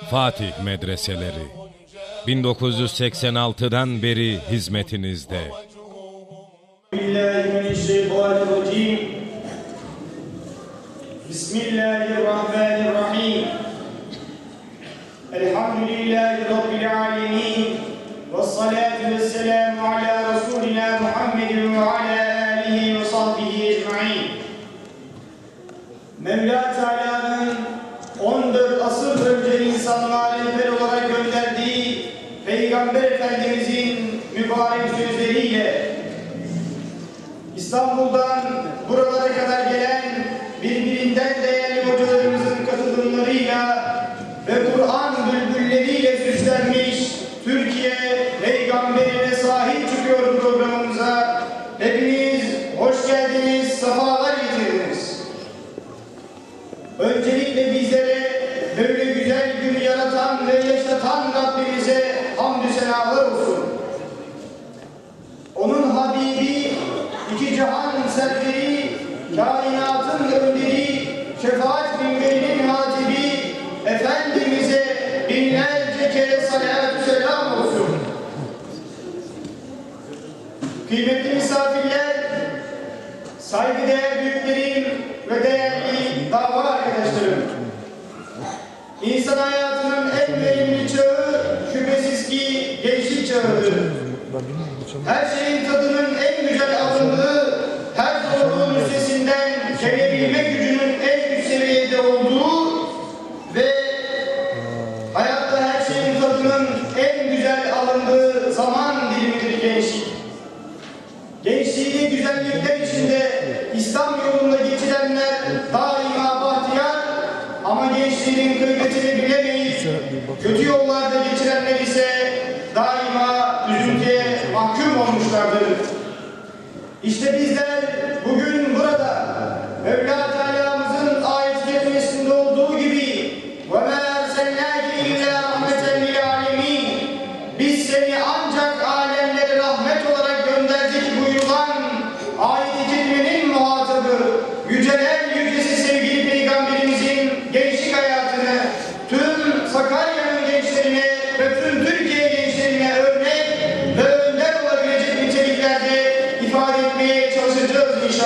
Fatih Medreseleri 1986'dan beri hizmetinizde. Bismillahirrahmanirrahim. Elhamdülillahi Rabbil alemin. Ve salatu ve selamu ala Resulina Muhammedin ve ala Peygamber Efendimizin mübarek sözleriyle İstanbul'dan buralara kadar gelen birbirinden değerli hocalarımızın katılımlarıyla ve Kur'an bülbülleriyle süslenmiş Türkiye peygamberine sahip çıkıyor programımıza. Hepiniz hoş geldiniz, sefalar getirdiniz. Öncelikle bizlere böyle güzel günü yaratan ve yaşatan Rabbimize senalar olsun. Onun Habibi, iki cihan serveri, kainatın önderi, şefaat minberinin hatibi, Efendimiz'e binlerce kere salatü selam olsun. Kıymetli misafirler, saygıdeğer büyüklerim ve değerli dava arkadaşlarım. İnsan hayatının Her şeyin tadının en güzel alındığı, her zorluğun üstesinden gelebilme gücünün en üst seviyede olduğu ve hayatta her şeyin tadının en güzel alındığı zaman dilimidir gençlik. Gençliğini güzellikler içinde İslam yolunda geçirenler daima bahtiyar ama gençliğinin kıymetini bilemeyip kötü yollarda geçirenler ise daima üzüntüye olmuşlardır. İşte bizler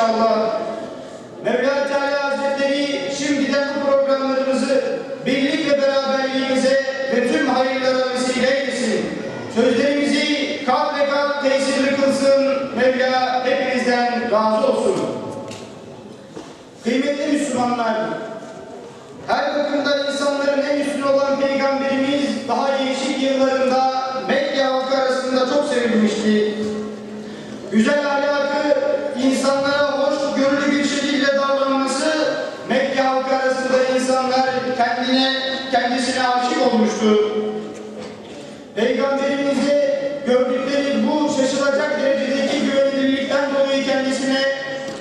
inşallah. Mevla Teala Hazretleri şimdiden bu programlarımızı birlik ve beraberliğimize ve tüm hayırlara vesile eylesin. Sözlerimizi kalp ve kalp tesirli kılsın. Mevla hepinizden razı olsun. Kıymetli Müslümanlar, her bakımda insanların en üstün olan Peygamberimiz daha gençlik yıllarında Mekke halkı arasında çok sevilmişti. Güzel ahlakı, insanlara aşık olmuştu. Peygamberimizi gördükleri bu şaşılacak derecedeki güvenilirlikten dolayı kendisine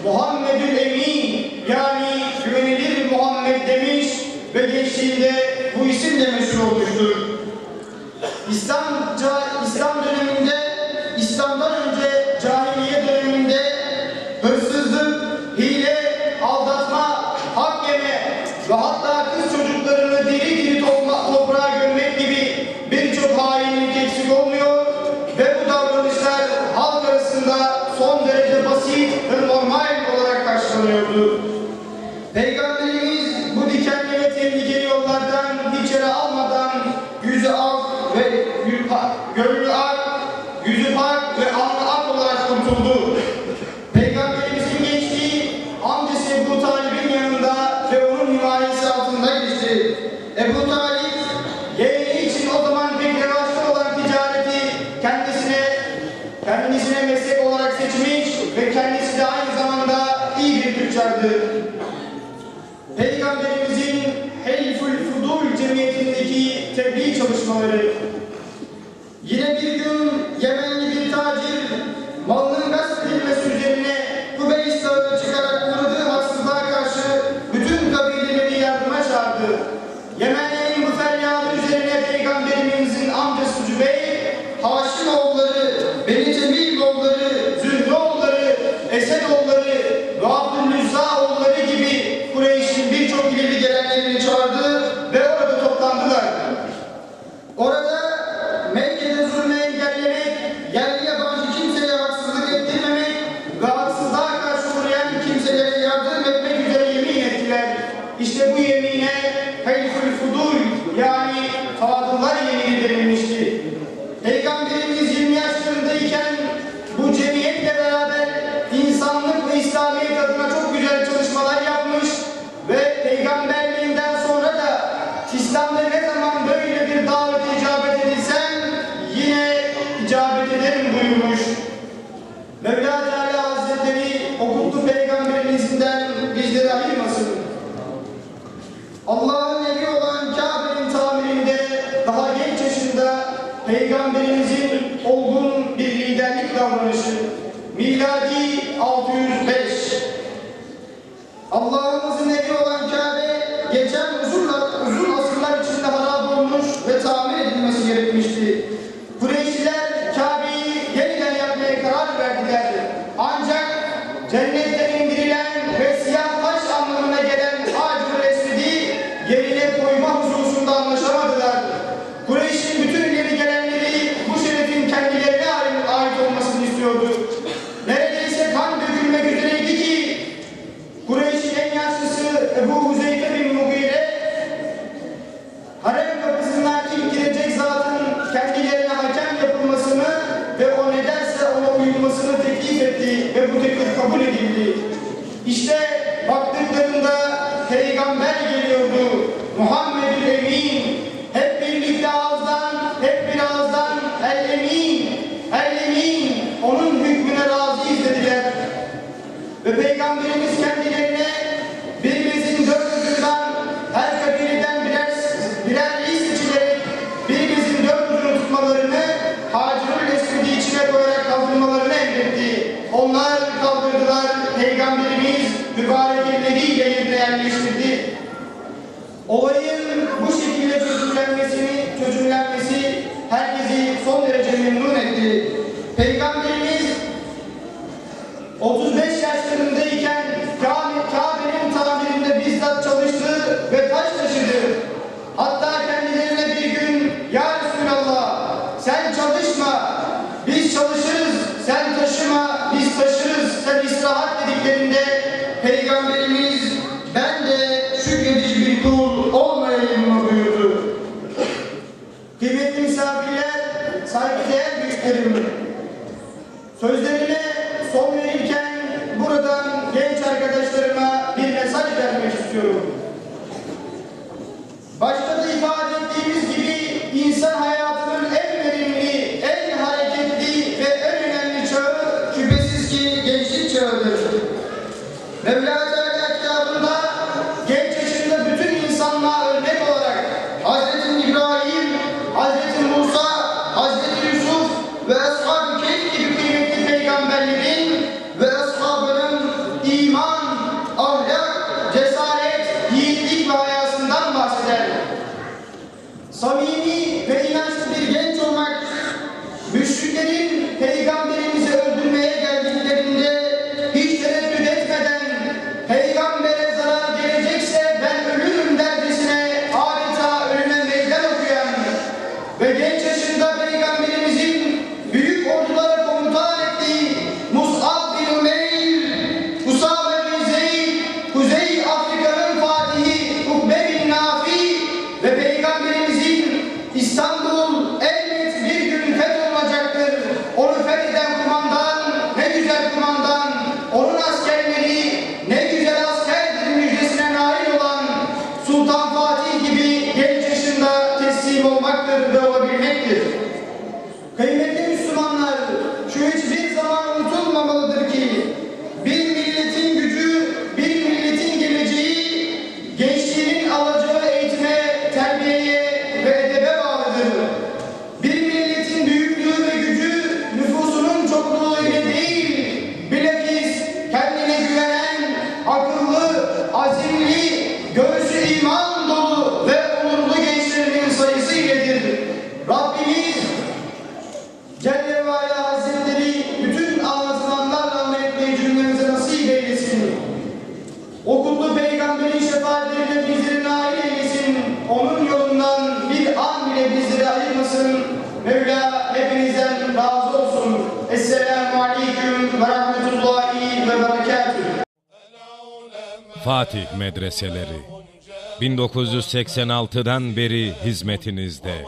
Muhammedül Emin yani güvenilir Muhammed demiş ve geçtiğinde bu isimle meşhur olmuştur. İslam, ca- İslam döneminde, Peygamberimiz bu dikenli ve tehlikeli yollardan hiç yere almadan yüzü ak ve gönlü ak, yüzü pak ve alnı ak olarak kurtuldu. Peygamberimizin geçtiği amcası Ebu Talib'in yanında ve onun himayesi altında geçti. Ebu Talib yeğeni için o zaman pek revaçta olan ticareti kendisine kendisine meslek olarak seçmiş ve kendisi de aynı zamanda iyi bir tüccardı. Peygamberimizin Helful Fudul cemiyetindeki tebliğ çalışmaları. yani Fatımlar yemin edilmişti. Peygamberimiz 20 yaşlarındayken bu cemiyetle beraber insanlık ve İslamiyet adına çok güzel çalışmalar yapmış ve peygamberliğinden sonra da İslam'da ne zaman böyle bir davete icabet edilsem yine icabet ederim buyurmuş. Mevla davranışı miladi 605 Allah'ımızın evi olan Kabe geçen uzun, uzun asırlar içinde harap olmuş ve tamir edilmesi gerekmişti. Kureyşliler Kabe'yi yeniden yapmaya karar verdiler. Ancak cennetten indirilen ve siyah taş anlamına gelen ağacın resmini yerine koyma hususunda anlaşamadılar. Kureyş'in bütün ileri gelenleri bu şerefin kendilerine Ve Peygamberimiz kendilerine birbirimizin dört ucundan her kabileden birer, birer iz içilerek birbirimizin dört ucunu tutmalarını Hacerül Esved'i içine koyarak kaldırmalarını emretti. Onlar kaldırdılar. Peygamberimiz mübarek elleriyle yerine yerleştirdi. Olayın bu şekilde çözümlenmesini, çözümlenmesi herkesi son derece memnun etti. Peygamberimiz 35 Kerim. Sözlerine son verirken buradan genç arkadaşlarıma bir mesaj vermek istiyorum. Fatih Medreseleri 1986'dan beri hizmetinizde.